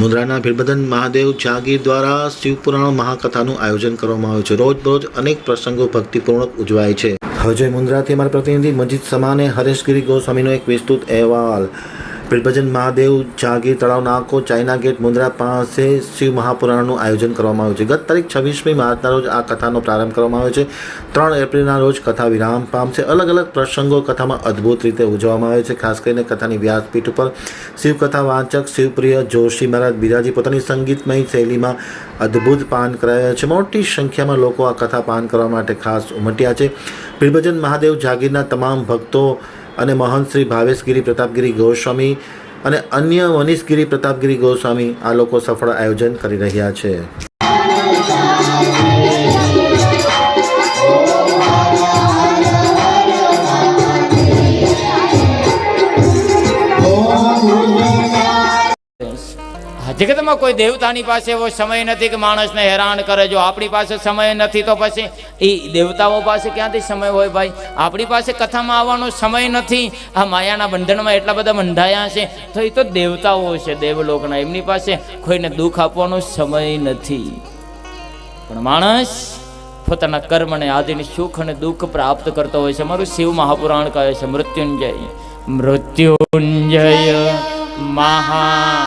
મુન્દ્રાના ભીડબદન મહાદેવ જાગીર દ્વારા શિવપુરાણ મહાકથાનું આયોજન કરવામાં આવ્યું છે. રોજ રોજ અનેક પ્રસંગો ભક્તિપૂર્વક ઉજવાય છે. હવે મુન્દ્રાથી અમારા પ્રતિનિધિ મજીદ સમાને હરેશગીરી ગોસ્વામીનો એક વિસ્તૃત અહેવાલ. ભીડભજન મહાદેવ, જાગીર તળાવ, નાકો, ચાઇના ગેટ મુંદ્રા પાસે શિવ મહાપુરાણનું આયોજન કરવામાં આવ્યું છે. ગત તારીખ છવ્વીસમી માર્ચના રોજ આ કથાનો પ્રારંભ કરવામાં આવ્યો છે. ત્રણ એપ્રિલના રોજ કથા વિરામ પામશે. અલગ અલગ પ્રસંગો કથામાં અદ્ભુત રીતે ઉજવવામાં આવે છે. ખાસ કરીને કથાની વ્યાસપીઠ ઉપર શિવકથા વાંચક શિવપ્રિય જોશી મહારાજ બિરાજી પોતાની સંગીતમય શૈલીમાં અદ્ભુત પાન કરાયા છે. મોટી સંખ્યામાં લોકો આ કથા પાન કરવા માટે ખાસ ઉમટ્યા છે. ભીડભજન મહાદેવ જાગીરના તમામ ભક્તો અને મહંત શ્રી ભાવેશગીરી પ્રતાપગીરી ગોસ્વામી અને અન્ય વનિશગીરી પ્રતાપગીરી ગોસ્વામી આ લોકો સફળ આયોજન કરી રહ્યા છે. જગતમાં કોઈ દેવતાની પાસે એવો સમય નથી કે માણસને હેરાન કરે. જો આપણી પાસે સમય નથી તો પછી એ દેવતાઓ પાસે ક્યાંથી સમય હોય ભાઈ? આપણી પાસે કથામાં આવવાનો સમય નથી. આ માયાના બંધનમાં એટલા બધા બંધાયા છે. તો એ તો દેવતાઓ છે દેવલોકના. એમની પાસે કોઈને દુઃખ આપવાનો સમય નથી. પણ માણસ પોતાના કર્મને આદિને સુખ અને દુઃખ પ્રાપ્ત કરતો હોય છે. મારું શિવ મહાપુરાણ કહે છે મૃત્યુંજય. મૃત્યુંજય મહા